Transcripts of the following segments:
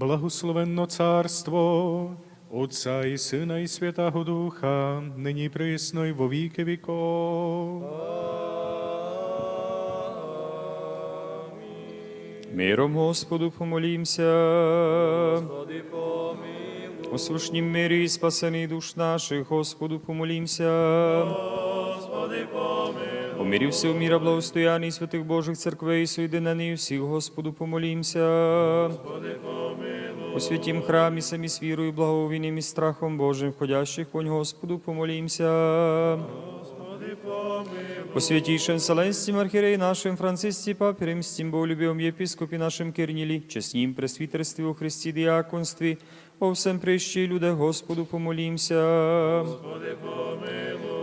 Благословенно царство Отця і Сина, і Святого Духа, нині присно і во віки віков. Миром Господу помолімся. Господи, помилуй, слушнім мирі і спасений душ наших, Господу помолімся. Господи, помилуй, У мирі всього міра благостояння святих Божих церквей, соєдинений всіх, Господу помолімся. Господи, помилуй, У святім храмі самі з вірою, благовінням і страхом Божим, входящих вонь Господу помолімся. Господи, помилуй, У святійшем Вселенстім архіреї нашим Францисці Папі Римстім, Боголюбівом єпископі нашим Кирнілі, чеснім пресвітерстві у Христі діаконстві, о всем прищі люди, Господу помолімся. Господи,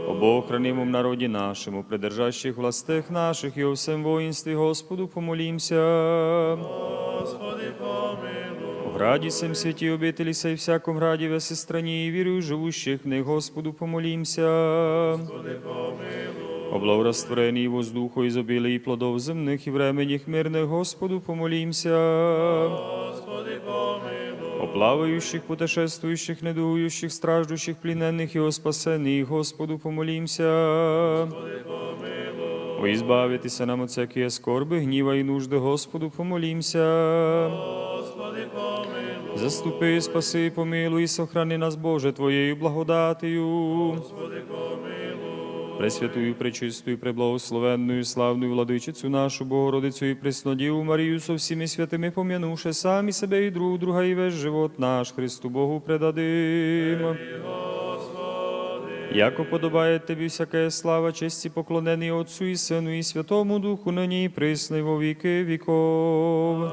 помилуй, народі нашому, придержащих властях наших і о всем воїнстві, Господу помолімся. Господи, помилуй, О граді сем святі обителі сей всяком граді весе страні і вірую живущих в них, Господу помолімся. Господи, помилуй, О благорастворенні воздуху ізобілії плодов земних і временіх мирних, Господу помолімся. Господи, помилуй, О плаваючих, путешествуючих, недугуючих, страждущих, пліненних і о спасених, Господу помолімся. О ізбавитися нам от всякої скорби, гніва і нужди, Господу помолімся. Заступи, спаси, помилуй, і сохрани нас, Боже, Твоєю благодатію. Господи, помилуй, Пресвятую, пречистую, преблагословенную, славную владичицю нашу Богородицю і Преснодіву Марію со всіми святими пом'янувши самі себе і друг друга, і весь живот наш Христу Богу предадим. Яко подобає тобі всяка слава, честь і поклонений Отцу і Сину, і Святому Духу, нині і присно, і во віки віков.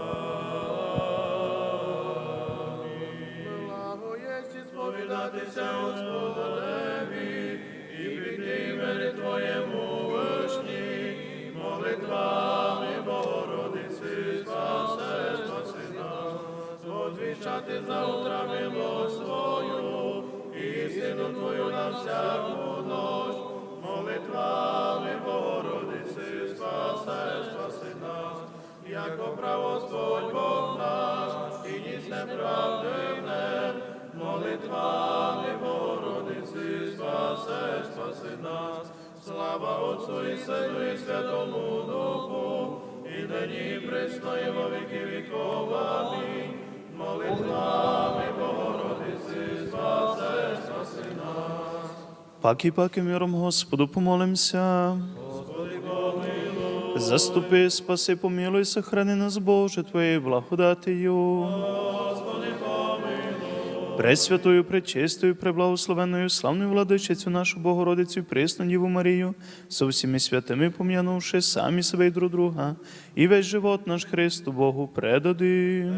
Звіщати за милость Твою, і сину Твою на всяку ночь, молитвами Богородиці, спасе, спаси нас, яко прав Господь Бог наш, і ніс неправдивне, молитвами Богородиці, спасе, спаси нас, слава Отцу і Сину і Святому Духу, і нині і присно, і во віки віков. Паки, паки, миром Господу помолимся. Заступи, спаси, помилуй, сохрани нас, Боже, Твоєю благодатію. Пресвятою, пречистою, преблагословенною, славною владичицю нашу Богородицю, і присну Діву Марію, со всіми святими пом'янувши самі себе і друг друга, і весь живот наш Христу Богу предадим.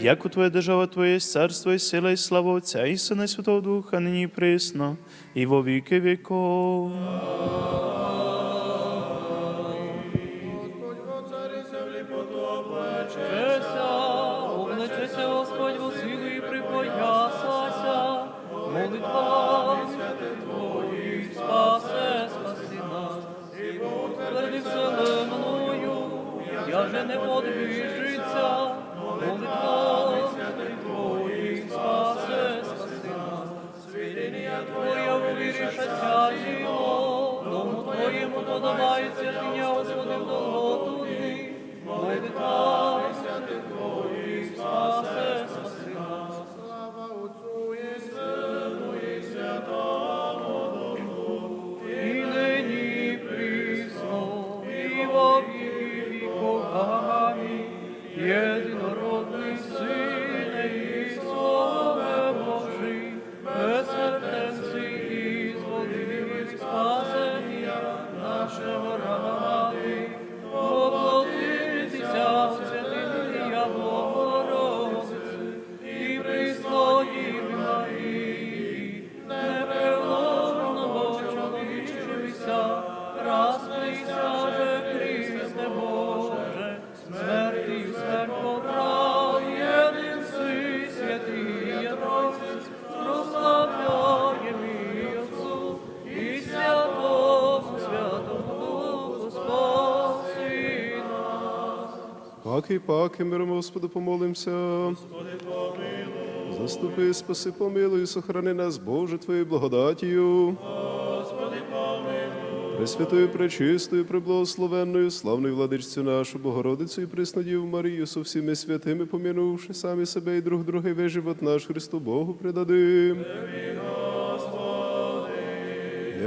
Яко Твоя держава Твоє царство і сила, і слава Отця і Сина і Святого Духа, нині і присно, і во віки віков. Твоїх, спасе, спаси нас, і я же не подвижиться, серця дому Твоєму подобається, ім'я Господи, в долготу дні, молитва. Паки, паки, миром Господу помолимся. Заступи, спаси, помилуй, сохрани нас, Боже, Твоєю благодатію. Пресвятою, пречистою, преблагословенною, славною владичцю нашу, Богородицю і Преснодіву Марію, со всіми святими, помінувши самі себе і друг друга, і весь живот наш Христу Богу предадим.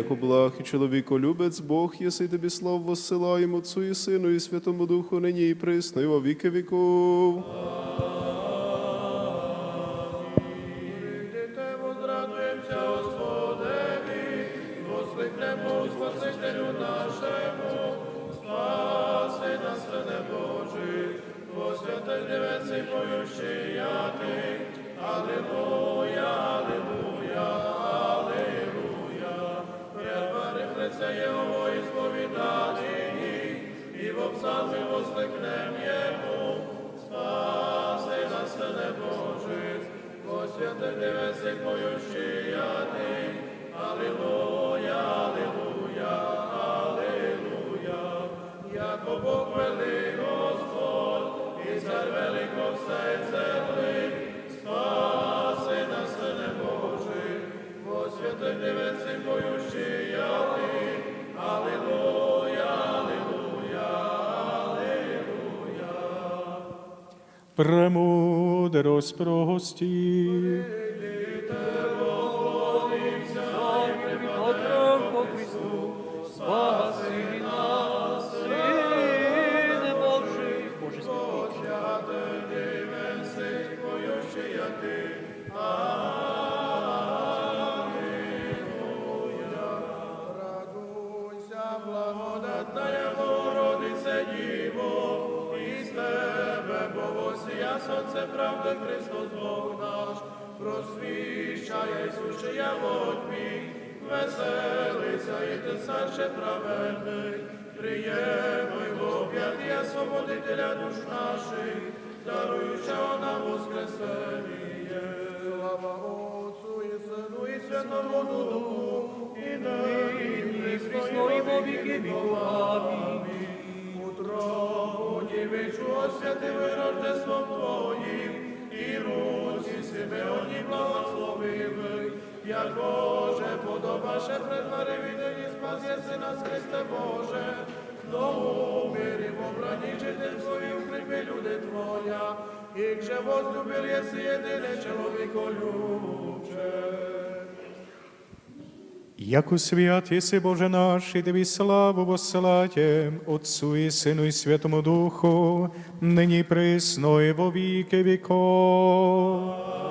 Яко благ і чоловіколюбець Бог, єси тобі слав воссилаємо Отцу і Сину, і Святому Духу, нині і присно, і во віки віков. Божий, во святе дивець і поющий яти. Аллилуйя, Аллилуйя, Аллилуйя. Його і сповідати і в псалмі воскликнем Йому, спаси нас, не Божий, посвяти не дивець і Премудрость прості. Просвіщає сушия во тьмі, веселися і ти царше праведний, приємуй в об'ятія свободителя душ наших, даруючого нам воскресення. Слава Отцу і Сину і Святому Духу, і нині, і Хрисно і во віки. Амінь. Утробу дівичу освятив рождеством Твоїм, і руці себе одні як Боже, подобаше пред Марі відені спасєси нас, Христе Боже, до умірі в обрані жити Твої укріпи люди Твоя, і же возлюбив єси єдине чоловіколюбче. Яку свят єси Боже наш, і тобі славу воссилаєм, Отцу і Сину і Святому Духу, нині присно і во віки віков.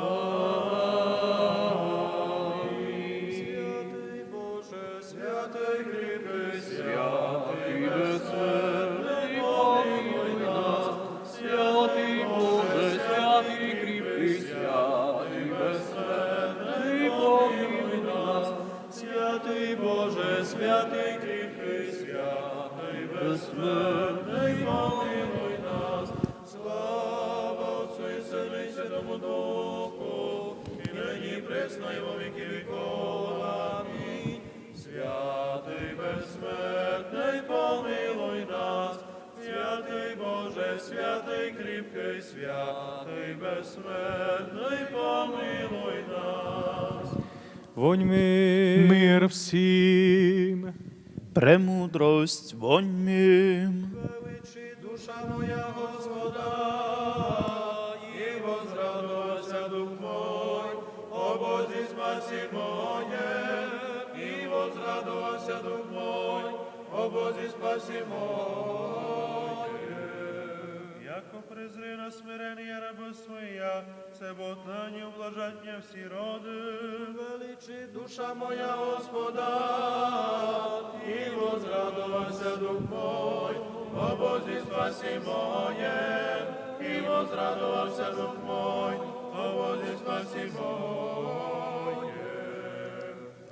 Святий безсмертний, помилуй нас. Вонь ми. Мир всім. Премудрость вонь воньмім. Величі душа моя Господа, і возрадувався дух мой, о Бозі спасі моє, і возрадувався дух мой, о Бозі спасі моє. Презри на смирення раба своя, це ботнання ублажання всі роди. Величі душа моя Господа, і возрадувався дух мой, о Бозі спасі моє, і возрадувався дух мой, о Бозі спасі моє.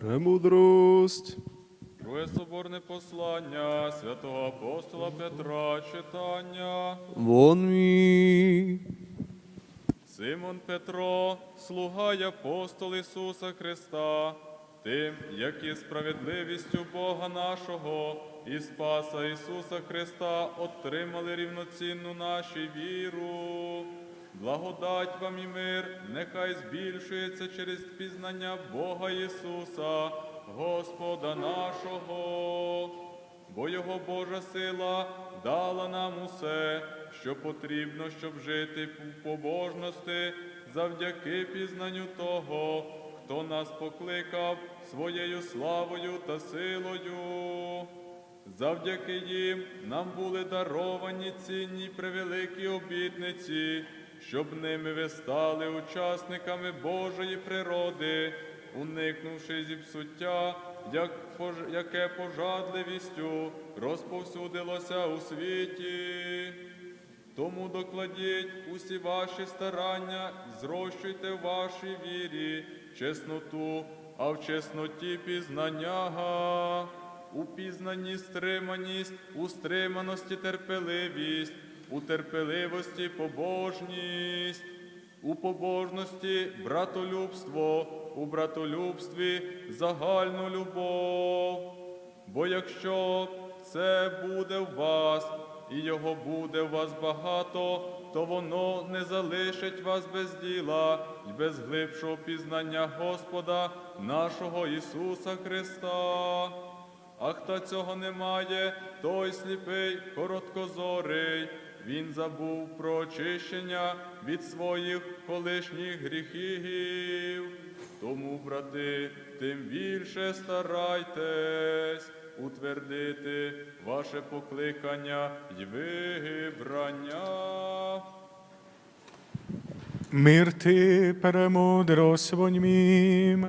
Премудрость. Друге соборне послання святого апостола Петра читання. Вон мій. Симон Петро, слуга й апостол Ісуса Христа, тим, які справедливістю Бога нашого і Спаса Ісуса Христа отримали рівноцінну наші віру. Благодать вам і мир, нехай збільшується через пізнання Бога Ісуса, Господа нашого. Бо Його Божа сила дала нам усе, що потрібно, щоб жити в побожності завдяки пізнанню того, хто нас покликав своєю славою та силою. Завдяки їм нам були даровані цінні превеликі обітниці, щоб ними ви стали учасниками Божої природи, уникнувши зіпсуття, як пож- яке пожадливістю розповсюдилося у світі. Тому докладіть усі ваші старання, зрощуйте в вашій вірі чесноту, а в чесноті пізнання, у пізнанні стриманість, у стриманості терпеливість, у терпеливості побожність, у побожності братолюбство, у братолюбстві загальну любов. Бо якщо це буде в вас, і його буде в вас багато, то воно не залишить вас без діла і без глибшого пізнання Господа нашого Ісуса Христа. А хто цього не має, той сліпий, короткозорий. Він забув про очищення від своїх колишніх гріхів. Тому, брати, тим більше старайтесь утвердити ваше покликання й вибрання. Мир ти, перемудро своньмім.